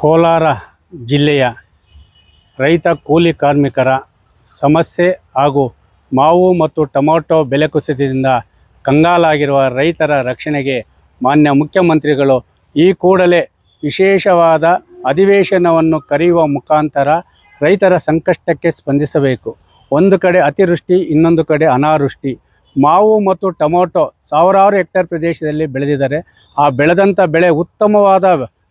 ಕೋಲಾರ ಜಿಲ್ಲೆಯ ರೈತ ಕೂಲಿ ಕಾರ್ಮಿಕರ ಸಮಸ್ಯೆ ಹಾಗೂ ಮಾವು ಮತ್ತು ಟೊಮೊಟೊ ಬೆಲೆ ಕುಸಿತದಿಂದ ಕಂಗಾಲಾಗಿರುವ ರೈತರ ರಕ್ಷಣೆಗೆ ಮಾನ್ಯ ಮುಖ್ಯಮಂತ್ರಿಗಳು ಈ ಕೂಡಲೇ ವಿಶೇಷವಾದ ಅಧಿವೇಶನವನ್ನು ಕರೆಯುವ ಮುಖಾಂತರ ರೈತರ ಸಂಕಷ್ಟಕ್ಕೆ ಸ್ಪಂದಿಸಬೇಕು. ಒಂದು ಕಡೆ ಅತಿವೃಷ್ಟಿ, ಇನ್ನೊಂದು ಕಡೆ ಅನಾವೃಷ್ಟಿ. ಮಾವು ಮತ್ತು ಟೊಮೊಟೊ ಸಾವಿರಾರು ಹೆಕ್ಟೇರ್ ಪ್ರದೇಶದಲ್ಲಿ ಬೆಳೆದಿದ್ದಾರೆ. ಆ ಬೆಳೆದಂಥ ಬೆಳೆ ಉತ್ತಮವಾದ,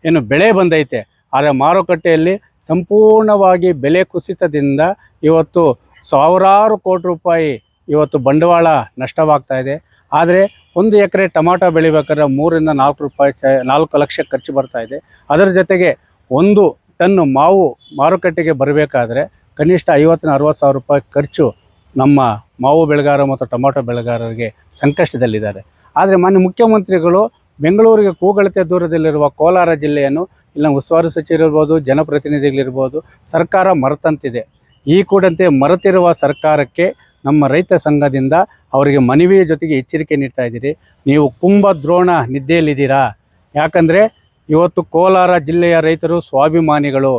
ಏನು ಬೆಳೆ ಬಂದೈತೆ. ಆದರೆ ಮಾರುಕಟ್ಟೆಯಲ್ಲಿ ಸಂಪೂರ್ಣವಾಗಿ ಬೆಲೆ ಕುಸಿತದಿಂದ ಇವತ್ತು ಸಾವಿರಾರು ಕೋಟಿ ರೂಪಾಯಿ ಇವತ್ತು ಬಂಡವಾಳ ನಷ್ಟವಾಗ್ತಾ ಇದೆ. ಆದರೆ ಒಂದು ಎಕರೆ ಟೊಮಾಟೊ ಬೆಳಿಬೇಕಾದ್ರೆ ಮೂರಿಂದ ನಾಲ್ಕು ರೂಪಾಯಿ ನಾಲ್ಕು ಲಕ್ಷ ಖರ್ಚು ಬರ್ತಾ ಇದೆ. ಅದರ ಜೊತೆಗೆ ಒಂದು ಟನ್ನು ಮಾವು ಮಾರುಕಟ್ಟೆಗೆ ಬರಬೇಕಾದ್ರೆ ಕನಿಷ್ಠ ಐವತ್ತಿನ ಅರವತ್ತು ಸಾವಿರ ರೂಪಾಯಿ ಖರ್ಚು ನಮ್ಮ ಮಾವು ಬೆಳೆಗಾರ ಮತ್ತು ಟೊಮಾಟೊ ಬೆಳೆಗಾರರಿಗೆ ಸಂಕಷ್ಟದಲ್ಲಿದ್ದಾರೆ. ಆದರೆ ಮಾನ್ಯ ಮುಖ್ಯಮಂತ್ರಿಗಳು ಬೆಂಗಳೂರಿಗೆ ಕೂಗಳತೆ ದೂರದಲ್ಲಿರುವ ಕೋಲಾರ ಜಿಲ್ಲೆಯನ್ನು ಇಲ್ಲ ಉಸ್ತುವಾರಿ ಸಚಿವರಿರ್ಬೋದು ಜನಪ್ರತಿನಿಧಿಗಳಿರ್ಬೋದು, ಸರ್ಕಾರ ಮರೆತಂತಿದೆ. ಈ ಕೂಡಂತೆ ಮರೆತಿರುವ ಸರ್ಕಾರಕ್ಕೆ ನಮ್ಮ ರೈತ ಸಂಘದಿಂದ ಅವರಿಗೆ ಮನವಿಯ ಜೊತೆಗೆ ಎಚ್ಚರಿಕೆ ನೀಡ್ತಾ ಇದ್ದೀರಿ. ನೀವು ಕುಂಭ ದ್ರೋಣ ನಿದ್ದೆಯಲ್ಲಿದ್ದೀರಾ? ಯಾಕಂದರೆ ಇವತ್ತು ಕೋಲಾರ ಜಿಲ್ಲೆಯ ರೈತರು ಸ್ವಾಭಿಮಾನಿಗಳು.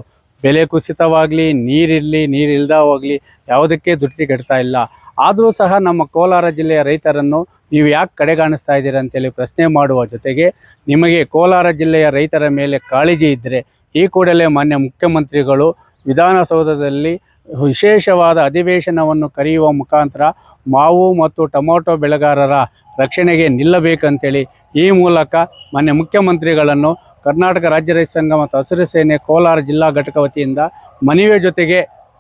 ಬೆಲೆ ಕುಸಿತವಾಗಲಿ, ನೀರಿರಲಿ, ನೀರಿಲ್ದ ಹೋಗಲಿ, ಯಾವುದಕ್ಕೆ ದುಡ್ತಿಗೆಡ್ತಾ ಇಲ್ಲ. ಆದರೂ ಸಹ ನಮ್ಮ ಕೋಲಾರ ಜಿಲ್ಲೆಯ ರೈತರನ್ನು ನೀವು ಯಾಕೆ ಕಡೆಗಾಣಿಸ್ತಾ ಇದ್ದೀರಾ ಅಂತೇಳಿ ಪ್ರಶ್ನೆ ಮಾಡುವ ಜೊತೆಗೆ ನಿಮಗೆ ಕೋಲಾರ ಜಿಲ್ಲೆಯ ರೈತರ ಮೇಲೆ ಕಾಳಜಿ ಇದ್ದರೆ ಈ ಕೂಡಲೇ ಮಾನ್ಯ ಮುಖ್ಯಮಂತ್ರಿಗಳು ವಿಧಾನಸೌಧದಲ್ಲಿ ವಿಶೇಷವಾದ ಅಧಿವೇಶನವನ್ನು ಕರೆಯುವ ಮುಖಾಂತರ ಮಾವು ಮತ್ತು ಟೊಮೊಟೊ ಬೆಳೆಗಾರರ ರಕ್ಷಣೆಗೆ ನಿಲ್ಲಬೇಕಂತೇಳಿ ಈ ಮೂಲಕ ಮಾನ್ಯ ಮುಖ್ಯಮಂತ್ರಿಗಳನ್ನು ಕರ್ನಾಟಕ ರಾಜ್ಯ ರೈತ ಸಂಘ ಮತ್ತು ಹಸಿರು ಸೇನೆ ಕೋಲಾರ ಜಿಲ್ಲಾ ಘಟಕ ವತಿಯಿಂದ ಮನವಿಯ ಜೊತೆಗೆ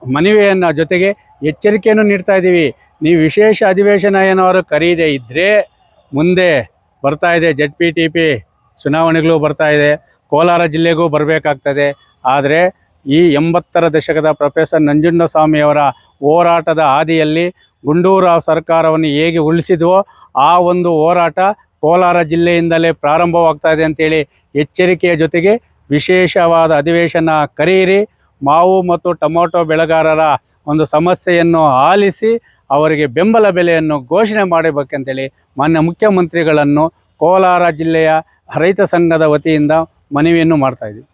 ಮನವಿಯನ್ನು ಜೊತೆಗೆ ಎಚ್ಚರಿಕೆಯನ್ನು ನೀಡ್ತಾ ಇದ್ದೀವಿ. ನೀವು ವಿಶೇಷ ಅಧಿವೇಶನ ಏನಾದ್ರು ಕರೀದೇ ಇದ್ದರೆ ಮುಂದೆ ಬರ್ತಾ ಇದೆ. ಜಡ್ ಪಿ ಟಿ ಪಿ ಚುನಾವಣೆಗಳು ಬರ್ತಾ ಇದೆ. ಕೋಲಾರ ಜಿಲ್ಲೆಗೂ ಬರಬೇಕಾಗ್ತದೆ. ಆದರೆ ಈ ಎಂಬತ್ತರ ದಶಕದ ಪ್ರೊಫೆಸರ್ ನಂಜುಂಡಸ್ವಾಮಿಯವರ ಹೋರಾಟದ ಹಾದಿಯಲ್ಲಿ ಗುಂಡೂರು ಸರ್ಕಾರವನ್ನು ಹೇಗೆ ಉಳಿಸಿದ್ವೋ ಆ ಒಂದು ಹೋರಾಟ ಕೋಲಾರ ಜಿಲ್ಲೆಯಿಂದಲೇ ಪ್ರಾರಂಭವಾಗ್ತಾ ಇದೆ ಅಂತೇಳಿ ಎಚ್ಚರಿಕೆಯ ಜೊತೆಗೆ ವಿಶೇಷವಾದ ಅಧಿವೇಶನ ಕರೆಯಿರಿ ಮಾವು ಮತ್ತು ಟೊಮೊಟೊ ಬೆಳೆಗಾರರ ಒಂದು ಸಮಸ್ಯೆಯನ್ನು ಆಲಿಸಿ ಅವರಿಗೆ ಬೆಂಬಲ ಬೆಲೆಯನ್ನು ಘೋಷಣೆ ಮಾಡಬೇಕಂತೇಳಿ ಮಾನ್ಯ ಮುಖ್ಯಮಂತ್ರಿಗಳನ್ನು ಕೋಲಾರ ಜಿಲ್ಲೆಯ ರೈತ ಸಂಘದ ವತಿಯಿಂದ ಮನವಿಯನ್ನು ಮಾಡ್ತಾ ಇದ್ದೀವಿ.